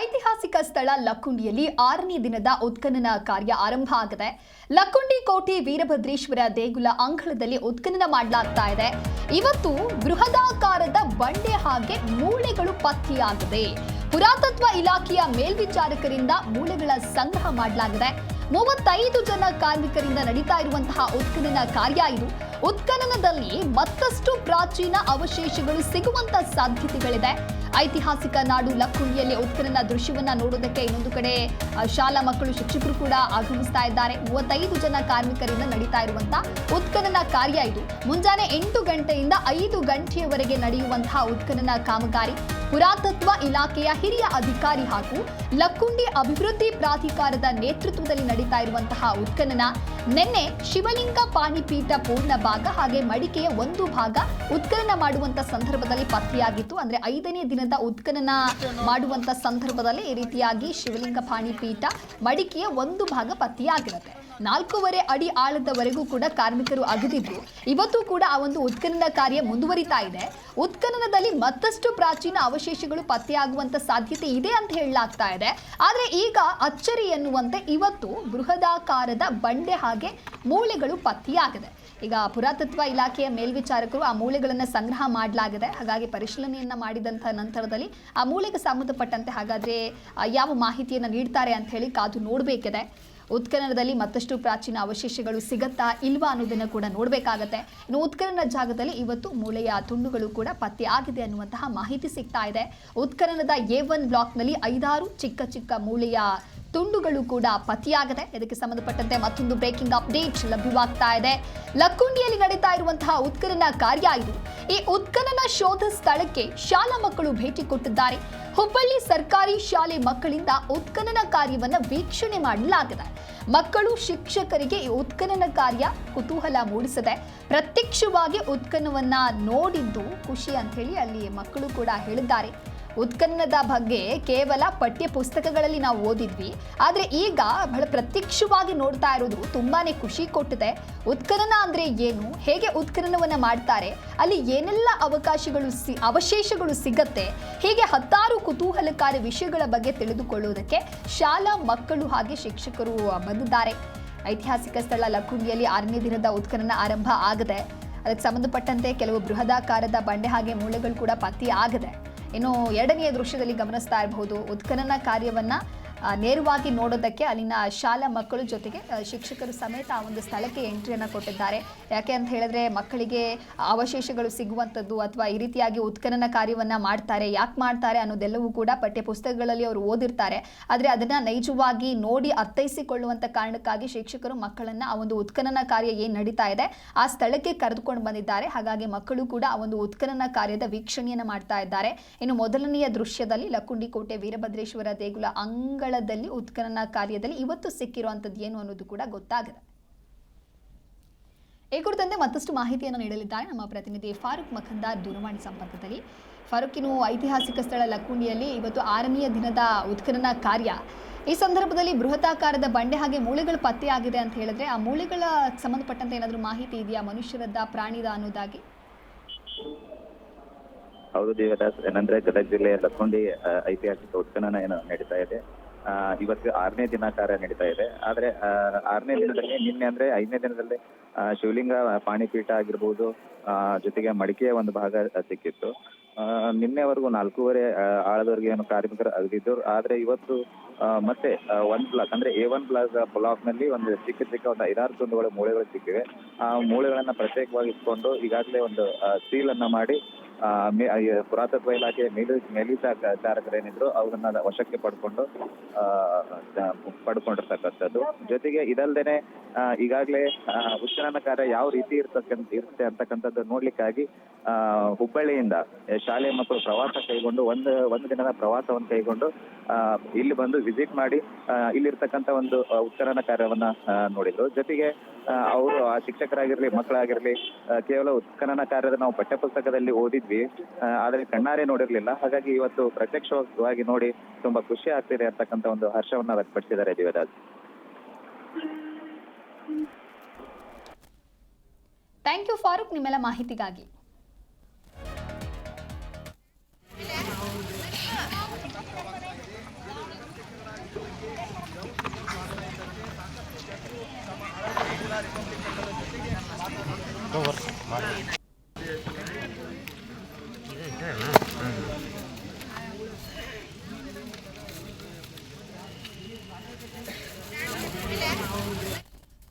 ಐತಿಹಾಸಿಕ ಸ್ಥಳ ಲಕ್ಕುಂಡಿಯಲ್ಲಿ ಆರನೇ ದಿನದ ಉತ್ಖನನ ಕಾರ್ಯ ಆರಂಭ ಆಗಿದೆ. ಲಕ್ಕುಂಡಿ ಕೋಟೆ ವೀರಭದ್ರೇಶ್ವರ ದೇಗುಲ ಅಂಗಳದಲ್ಲಿ ಉತ್ಖನನ ಮಾಡಲಾಗ್ತಾ ಇದೆ. ಇವತ್ತು ಬೃಹದಾಕಾರದ ಬಂಡೆ ಹಾಗೆ ಮೂಳೆಗಳು ಪತ್ತೆಯಾಗಿದೆ. ಪುರಾತತ್ವ ಇಲಾಖೆಯ ಮೇಲ್ವಿಚಾರಕರಿಂದ ಮೂಳೆಗಳ ಸಂಗ್ರಹ ಮಾಡಲಾಗಿದೆ. ಮೂವತ್ತೈದು ಜನ ಕಾರ್ಮಿಕರಿಂದ ನಡೀತಾ ಇರುವಂತಹ ಉತ್ಖನನ ಕಾರ್ಯ ಇದು. ಉತ್ಖನನದಲ್ಲಿ ಮತ್ತಷ್ಟು ಪ್ರಾಚೀನ ಅವಶೇಷಗಳು ಸಿಗುವಂತ ಸಾಧ್ಯತೆಗಳಿದೆ. ಐತಿಹಾಸಿಕ ನಾಡು ಲಕ್ಕುಂಡಿಯಲ್ಲಿ ಉತ್ಖನನ ದೃಶ್ಯವನ್ನ ನೋಡೋದಕ್ಕೆ ಇನ್ನೊಂದು ಕಡೆ ಶಾಲಾ ಮಕ್ಕಳು ಶಿಕ್ಷಕರು ಕೂಡ ಆಗಮಿಸ್ತಾ ಇದ್ದಾರೆ. ಮೂವತ್ತೈದು ಜನ ಕಾರ್ಮಿಕರಿಂದ ನಡೀತಾ ಇರುವಂತಹ ಉತ್ಖನನ ಕಾರ್ಯ ಇದು. ಮುಂಜಾನೆ ಎಂಟು ಗಂಟೆಯಿಂದ ಐದು ಗಂಟೆಯವರೆಗೆ ನಡೆಯುವಂತಹ ಉತ್ಖನನ ಕಾಮಗಾರಿ. ಪುರಾತತ್ವ ಇಲಾಖೆಯ ಹಿರಿಯ ಅಧಿಕಾರಿ ಹಾಗೂ ಲಕ್ಕುಂಡಿ ಅಭಿವೃದ್ಧಿ ಪ್ರಾಧಿಕಾರದ ನೇತೃತ್ವದಲ್ಲಿ ನಡೀತಾ ಇರುವಂತಹ ಉತ್ಖನನ ನಿನ್ನೆ ಶಿವಲಿಂಗ ಪಾಣಿಪೀಠ ಪೂರ್ಣ ಭಾಗ ಹಾಗೆ ಮಡಿಕೆಯ ಒಂದು ಭಾಗ ಉತ್ಖನನ ಮಾಡುವಂತ ಸಂದರ್ಭದಲ್ಲಿ ಪತ್ತೆಯಾಗಿತ್ತು. ಅಂದ್ರೆ ಐದನೇ ದಿನದ ಉತ್ಖನನ ಮಾಡುವಂತ ಸಂದರ್ಭದಲ್ಲಿ ಈ ರೀತಿಯಾಗಿ ಶಿವಲಿಂಗ ಪಾಣಿಪೀಠ ಮಡಿಕೆಯ ಒಂದು ಭಾಗ ಪತ್ತೆಯಾಗಿರುತ್ತೆ. ನಾಲ್ಕೂವರೆ ಅಡಿ ಆಳದವರೆಗೂ ಕೂಡ ಕಾರ್ಮಿಕರು ಅಗದಿದ್ರು ಇವತ್ತು ಕೂಡ ಆ ಒಂದು ಉತ್ಖನನ ಕಾರ್ಯ ಮುಂದುವರಿತಾ ಇದೆ. ಉತ್ಖನನದಲ್ಲಿ ಮತ್ತಷ್ಟು ಪ್ರಾಚೀನ ಅವಶೇಷಗಳು ಪತ್ತೆಯಾಗುವಂತ ಸಾಧ್ಯತೆ ಇದೆ ಅಂತ ಹೇಳಲಾಗ್ತಾ ಇದೆ. ಆದರೆ ಈಗ ಅಚ್ಚರಿ ಎನ್ನುವಂತೆ ಇವತ್ತು ಬೃಹದಾಕಾರದ ಬಂಡೆ ಹಾಗೆ ಮೂಳೆಗಳು ಪತ್ತೆಯಾಗಿದೆ. ಈಗ ಪುರಾತತ್ವ ಇಲಾಖೆಯ ಮೇಲ್ವಿಚಾರಕರು ಆ ಮೂಳೆಗಳನ್ನು ಸಂಗ್ರಹ ಮಾಡಲಾಗಿದೆ. ಹಾಗಾಗಿ ಪರಿಶೀಲನೆಯನ್ನು ಮಾಡಿದಂಥ ನಂತರದಲ್ಲಿ ಆ ಮೂಳೆಗೆ ಸಂಬಂಧಪಟ್ಟಂತೆ ಹಾಗಾದ್ರೆ ಯಾವ ಮಾಹಿತಿಯನ್ನು ನೀಡ್ತಾರೆ ಅಂತ ಹೇಳಿ ಕಾದು ನೋಡಬೇಕಿದೆ. ಉತ್ಖನನದಲ್ಲಿ ಮತ್ತಷ್ಟು ಪ್ರಾಚೀನ ಅವಶೇಷಗಳು ಸಿಗತ್ತಾ ಇಲ್ವಾ ಅನ್ನೋದನ್ನು ಕೂಡ ನೋಡಬೇಕಾಗತ್ತೆ. ಇನ್ನು ಉತ್ಖನನ ಜಾಗದಲ್ಲಿ ಇವತ್ತು ಮೂಳೆಯ ತುಂಡುಗಳು ಕೂಡ ಪತ್ತೆ ಆಗಿದೆ ಅನ್ನುವಂತಹ ಮಾಹಿತಿ ಸಿಗ್ತಾ ಇದೆ. ಉತ್ಖನನದ ಎ ಒನ್ ಬ್ಲಾಕ್ನಲ್ಲಿ ಐದಾರು ಚಿಕ್ಕ ಚಿಕ್ಕ ಮೂಳೆಯ ತುಂಡುಗಳು ಕೂಡ ಪತಿಯಾಗಿದೆ, ಇದಕ್ಕೆ ಸಂಬಂಧಪಟ್ಟಂತೆ ಮತ್ತೊಂದು ಬ್ರೇಕಿಂಗ್ ಅಪ್ಡೇಟ್ ಲಭ್ಯವಾಗ್ತಾ ಇದೆ. ಲಕ್ಕುಂಡಿಯಲ್ಲಿ ನಡೀತಾ ಇರುವಂತಹ ಉತ್ಖನನ ಕಾರ್ಯ ಇದು. ಈ ಉತ್ಖನನ ಶೋಧ ಸ್ಥಳಕ್ಕೆ ಶಾಲಾ ಮಕ್ಕಳು ಭೇಟಿ ಕೊಟ್ಟಿದ್ದಾರೆ. ಹುಬ್ಬಳ್ಳಿ ಸರ್ಕಾರಿ ಶಾಲೆ ಮಕ್ಕಳಿಂದ ಉತ್ಖನನ ಕಾರ್ಯವನ್ನು ವೀಕ್ಷಣೆ ಮಾಡಲಾಗಿದೆ. ಮಕ್ಕಳು, ಶಿಕ್ಷಕರಿಗೆ ಈ ಉತ್ಖನನ ಕಾರ್ಯ ಕುತೂಹಲ ಮೂಡಿಸಿದೆ. ಪ್ರತ್ಯಕ್ಷವಾಗಿ ಉತ್ಖನವನ್ನ ನೋಡಿದ್ದು ಖುಷಿ ಅಂತ ಹೇಳಿ ಅಲ್ಲಿ ಮಕ್ಕಳು ಕೂಡ ಹೇಳಿದ್ದಾರೆ. ಉತ್ಖನನದ ಬಗ್ಗೆ ಕೇವಲ ಪಠ್ಯ ಪುಸ್ತಕಗಳಲ್ಲಿ ನಾವು ಓದಿದ್ವಿ. ಆದರೆ ಈಗ ಬಹಳ ಪ್ರತ್ಯಕ್ಷವಾಗಿ ನೋಡ್ತಾ ಇರೋದು ತುಂಬಾನೇ ಖುಷಿ ಕೊಟ್ಟಿದೆ. ಉತ್ಖನನ ಅಂದರೆ ಏನು? ಹೇಗೆ ಉತ್ಖನನವನ್ನು ಮಾಡ್ತಾರೆ? ಅಲ್ಲಿ ಏನೆಲ್ಲ ಅವಕಾಶಗಳು ಸಿ ಅವಶೇಷಗಳು ಸಿಗತ್ತೆ? ಹೀಗೆ ಹತ್ತಾರು ಕುತೂಹಲಕಾರಿ ವಿಷಯಗಳ ಬಗ್ಗೆ ತಿಳಿದುಕೊಳ್ಳುವುದಕ್ಕೆ ಶಾಲಾ ಮಕ್ಕಳು ಹಾಗೆ ಶಿಕ್ಷಕರು ಬಂದಿದ್ದಾರೆ. ಐತಿಹಾಸಿಕ ಸ್ಥಳ ಲಕ್ಕುಂಡಿಯಲ್ಲಿ ಆರನೇ ದಿನದ ಉತ್ಖನನ ಆರಂಭ ಆಗದೆ, ಅದಕ್ಕೆ ಸಂಬಂಧಪಟ್ಟಂತೆ ಕೆಲವು ಬೃಹದಾಕಾರದ ಬಂಡೆ ಹಾಗೆ ಮೂಳೆಗಳು ಕೂಡ ಪತ್ತೆ ಆಗದೆ ಇನ್ನು ಎರಡನೆಯ ದೃಶ್ಯದಲ್ಲಿ ಗಮನಿಸ್ತಾ ಇರಬಹುದು. ಉತ್ಖನನ ಕಾರ್ಯವನ್ನ ನೇರವಾಗಿ ನೋಡೋದಕ್ಕೆ ಅಲ್ಲಿನ ಶಾಲಾ ಮಕ್ಕಳು ಜೊತೆಗೆ ಶಿಕ್ಷಕರು ಸಮೇತ ಆ ಒಂದು ಸ್ಥಳಕ್ಕೆ ಎಂಟ್ರಿಯನ್ನು ಕೊಟ್ಟಿದ್ದಾರೆ. ಯಾಕೆ ಅಂತ ಹೇಳಿದ್ರೆ ಮಕ್ಕಳಿಗೆ ಅವಶೇಷಗಳು ಸಿಗುವಂಥದ್ದು ಅಥವಾ ಈ ರೀತಿಯಾಗಿ ಉತ್ಖನನ ಕಾರ್ಯವನ್ನು ಮಾಡ್ತಾರೆ, ಯಾಕೆ ಮಾಡ್ತಾರೆ ಅನ್ನೋದೆಲ್ಲವೂ ಕೂಡ ಪಠ್ಯ ಪುಸ್ತಕಗಳಲ್ಲಿ ಅವರು ಓದಿರ್ತಾರೆ. ಆದರೆ ಅದನ್ನು ನೈಜವಾಗಿ ನೋಡಿ ಅರ್ಥೈಸಿಕೊಳ್ಳುವಂಥ ಕಾರಣಕ್ಕಾಗಿ ಶಿಕ್ಷಕರು ಮಕ್ಕಳನ್ನು ಆ ಒಂದು ಉತ್ಖನನ ಕಾರ್ಯ ಏನು ನಡೀತಾ ಇದೆ, ಆ ಸ್ಥಳಕ್ಕೆ ಕರೆದುಕೊಂಡು ಬಂದಿದ್ದಾರೆ. ಹಾಗಾಗಿ ಮಕ್ಕಳು ಕೂಡ ಆ ಒಂದು ಉತ್ಖನನ ಕಾರ್ಯದ ವೀಕ್ಷಣೆಯನ್ನು ಮಾಡ್ತಾ ಇದ್ದಾರೆ. ಇನ್ನು ಮೊದಲನೆಯ ದೃಶ್ಯದಲ್ಲಿ ಲಕ್ಕುಂಡಿ ಕೋಟೆ ವೀರಭದ್ರೇಶ್ವರ ದೇಗುಲ ಅಂಗಳದಲ್ಲಿ ಉತ್ಖನನ ಕಾರ್ಯದಲ್ಲಿ ಇವತ್ತು ಸಿಕ್ಕಿರುವಂಥದ್ದು ಏನು ಅನ್ನೋದು ಕೂಡ ಗೊತ್ತಾಗಿದೆ. ಈ ಕುರಿತಂತೆ ಮತ್ತಷ್ಟು ಮಾಹಿತಿಯನ್ನು ನೀಡಲಿದ್ದಾರೆ ನಮ್ಮ ಪ್ರತಿನಿಧಿ ಫಾರೂಕ್ ಮಖಂದಾರ್ ದೂರವಾಣಿ ಸಂಪರ್ಕದಲ್ಲಿ. ಫಾರೂಕ್ ಇನ್ನು ಐತಿಹಾಸಿಕ ಸ್ಥಳ ಲಕ್ಕುಂಡಿಯಲ್ಲಿ ಇವತ್ತು ಆರನೆಯ ದಿನದ ಉತ್ಖನನ ಕಾರ್ಯ. ಈ ಸಂದರ್ಭದಲ್ಲಿ ಬೃಹತಾಕಾರದ ಬಂಡೆ ಹಾಗೆ ಮೂಳೆಗಳು ಪತ್ತೆಯಾಗಿದೆ ಅಂತ ಹೇಳಿದ್ರೆ ಆ ಮೂಳೆಗಳ ಸಂಬಂಧಪಟ್ಟಂತೆ ಏನಾದರೂ ಮಾಹಿತಿ ಇದೆಯಾ ಮನುಷ್ಯರದ್ದ ಪ್ರಾಣಿದ ಅನ್ನೋದಾಗಿ? ಹೌದು ದೇವದಾಸ್, ಏನಂದ್ರೆ ಗದಗ ಜಿಲ್ಲೆಯ ಲಕ್ಕುಂಡಿ ಐತಿಹಾಸಿಕ ಉತ್ಖನನ ಏನು ನಡೀತಾ ಇದೆ. ಇವತ್ತು ಆರನೇ ದಿನ ಕಾರ್ಯ ನಡೀತಾ ಇದೆ. ಆದ್ರೆ ಆರನೇ ದಿನದಲ್ಲಿ ನಿನ್ನೆ ಅಂದ್ರೆ ಐದನೇ ದಿನದಲ್ಲಿ ಶಿವಲಿಂಗ ಪಾಣಿಪೀಠ ಆಗಿರ್ಬೋದು ಜೊತೆಗೆ ಮಡಿಕೆಯ ಒಂದು ಭಾಗ ಸಿಕ್ಕಿತ್ತು. ನಿನ್ನೆವರೆಗೂ ನಾಲ್ಕೂವರೆ ಆಳದವರೆಗೆ ಏನು ಕಾರ್ಮಿಕರು ಅಗದಿದ್ದರು ಆದ್ರೆ ಇವತ್ತು ಮತ್ತೆ ಒನ್ ಬ್ಲಾಕ್ ಅಂದ್ರೆ ಎ ಒನ್ ಬ್ಲಾಕ್ ಬ್ಲಾಕ್ನಲ್ಲಿ ಒಂದು ಚಿಕ್ಕ ಚಿಕ್ಕ ಒಂದು ಐದಾರು ತುಂಡುಗಳು ಮೂಳೆಗಳು ಸಿಕ್ಕಿವೆ. ಆ ಮೂಳೆಗಳನ್ನ ಪ್ರತ್ಯೇಕವಾಗಿ ಇಟ್ಕೊಂಡು ಈಗಾಗಲೇ ಒಂದು ಸೀಲ್ ಅನ್ನ ಮಾಡಿ ಪುರಾತತ್ವ ಇಲಾಖೆ ಮೇಲು ಮೇಲ್ವಿಚಾರಕರೇನಿದ್ರು ಅವ್ರನ್ನ ವಶಕ್ಕೆ ಪಡ್ಕೊಂಡು ಪಡ್ಕೊಂಡಿರ್ತಕ್ಕಂಥದ್ದು. ಜೊತೆಗೆ ಇದಲ್ದೇನೆ ಈಗಾಗಲೇ ಉತ್ಖನನ ಕಾರ್ಯ ಯಾವ ರೀತಿ ಇರ್ತಕ್ಕಂತ ಇರುತ್ತೆ ಅಂತಕ್ಕಂಥದ್ದು ನೋಡ್ಲಿಕ್ಕಾಗಿ ಹುಬ್ಬಳ್ಳಿಯಿಂದ ಶಾಲೆ ಮಕ್ಕಳು ಪ್ರವಾಸ ಕೈಗೊಂಡು, ಒಂದು ಒಂದು ದಿನದ ಪ್ರವಾಸವನ್ನು ಕೈಗೊಂಡು ಇಲ್ಲಿ ಬಂದು ವಿಸಿಟ್ ಮಾಡಿ ಇಲ್ಲಿರ್ತಕ್ಕಂಥ ಒಂದು ಉತ್ಖನನ ಕಾರ್ಯವನ್ನ ನೋಡಿದ್ರು. ಜೊತೆಗೆ ಅವರು ಆ ಶಿಕ್ಷಕರಾಗಿರ್ಲಿ, ಮಕ್ಕಳಾಗಿರ್ಲಿ ಕೇವಲ ಉತ್ಖನನ ಕಾರ್ಯದ ನಾವು ಪಠ್ಯಪುಸ್ತಕದಲ್ಲಿ ಓದಿದ್ವಿ. ಆ, ಆದ್ರೆ ಕಣ್ಣಾರೆ ನೋಡಿರ್ಲಿಲ್ಲ. ಹಾಗಾಗಿ ಇವತ್ತು ಪ್ರತ್ಯಕ್ಷವಾಗಿ ನೋಡಿ ತುಂಬಾ ಖುಷಿ ಆಗ್ತಿದೆ ಅಂತಕ್ಕಂಥ ಒಂದು ಹರ್ಷವನ್ನ ವ್ಯಕ್ತಪಡಿಸಿದ್ದಾರೆ ದಿವ್ಯದಾಸ್ ಥ್ಯಾಂಕ್ ಯು ಫಾರೂಕ್ ನಿಮ್ಮೆಲ್ಲ ಮಾಹಿತಿಗಾಗಿ.